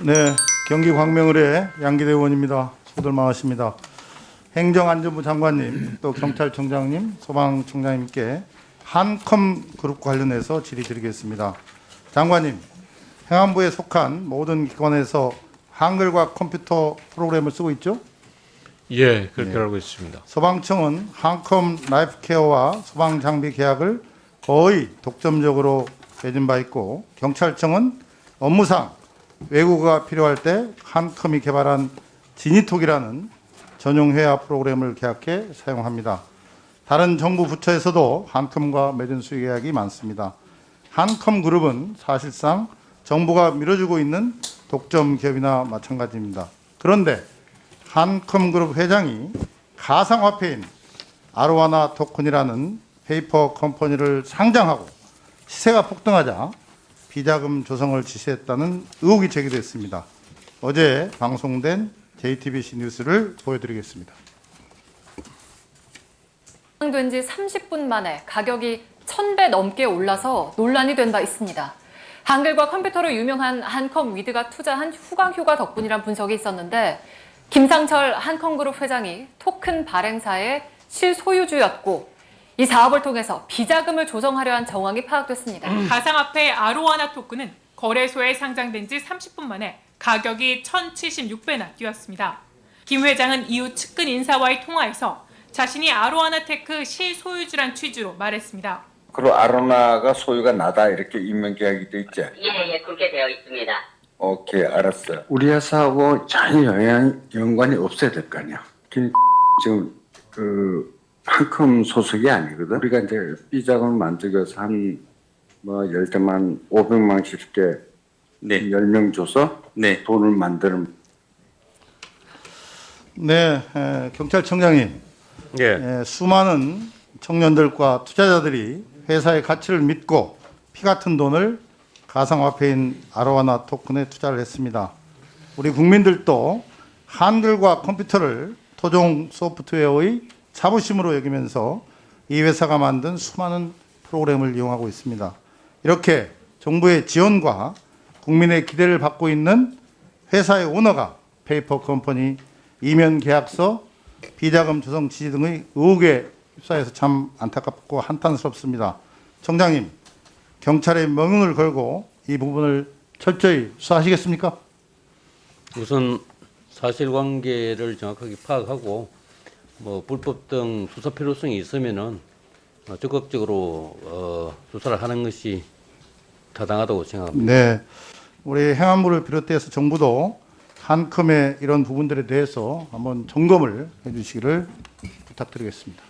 네, 경기 광명을의 양기대 의원입니다. 수고들 많으십니다. 행정안전부 장관님, 또 경찰청장님, 소방청장님께 한컴 그룹 관련해서 질의드리겠습니다. 장관님, 행안부에 속한 모든 기관에서 한글과 컴퓨터 프로그램을 쓰고 있죠? 예, 그렇게 네. 알고 있습니다. 소방청은 한컴 라이프케어와 소방 장비 계약을 거의 독점적으로 맺은 바 있고 경찰청은 업무상 외국어가 필요할 때 한컴이 개발한 지니톡이라는 전용 회화 프로그램을 계약해 사용합니다. 다른 정부 부처에서도 한컴과 맺은 수의 계약이 많습니다. 한컴 그룹은 사실상 정부가 밀어주고 있는 독점 기업이나 마찬가지입니다. 그런데 한컴 그룹 회장이 가상화폐인 아로하나 토큰이라는 페이퍼 컴퍼니를 상장하고 시세가 폭등하자 비자금 조성을 지시했다는 의혹이 제기됐습니다. 어제 방송된 JTBC 뉴스를 보여드리겠습니다. 된지 30분 만에 가격이 1000배 넘게 올라서 논란이 된 바 있습니다. 한글과 컴퓨터로 유명한 한컴 위드가 투자한 후광 효과 덕분이란 분석이 있었는데 김상철 한컴그룹 회장이 토큰 발행사의 실소유주였고 이 사업을 통해서 비자금을 조성하려 한 정황이 파악됐습니다. 가상화폐 아로하나 토큰은 거래소에 상장된 지 30분 만에 가격이 1,076배나 뛰었습니다. 김 회장은 이후 측근 인사와의 통화에서 자신이 아로하나 테크 실소유주란 취지로 말했습니다. 그리고 아로나가 소유가 나다 이렇게 임명 계약이 돼 있지. 예, 예, 그렇게 되어 있습니다. 오케이 알았어. 우리 회사하고 전혀 영향, 연관이 없어야 될 거 아니야. 그- 지금 그 한컴 소속이 아니거든. 우리가 이제 삐작을 만들기 위해서 한뭐 열대만 500만씩 게 네, 10명 줘서 네, 돈을 만드는. 네, 에, 경찰청장님, 예, 에, 수많은 청년들과 투자자들이 회사의 가치를 믿고 피 같은 돈을 가상화폐인 아로하나 토큰에 투자를 했습니다. 우리 국민들도 한글과 컴퓨터를 토종 소프트웨어의 자부심으로 여기면서 이 회사가 만든 수많은 프로그램을 이용하고 있습니다. 이렇게 정부의 지원과 국민의 기대를 받고 있는 회사의 오너가 페이퍼 컴퍼니 이면 계약서 비자금 조성 지시 등의 의혹에 휩싸여서 참 안타깝고 한탄스럽습니다. 청장님, 경찰에 명령을 걸고 이 부분을 철저히 수사하시겠습니까? 우선 사실관계를 정확하게 파악하고 뭐 불법 등 수사 필요성이 있으면은 어, 적극적으로 어, 수사를 하는 것이 타당하다고 생각합니다. 네. 우리 행안부를 비롯해서 정부도 한컴의 이런 부분들에 대해서 한번 점검을 해 주시기를 부탁드리겠습니다.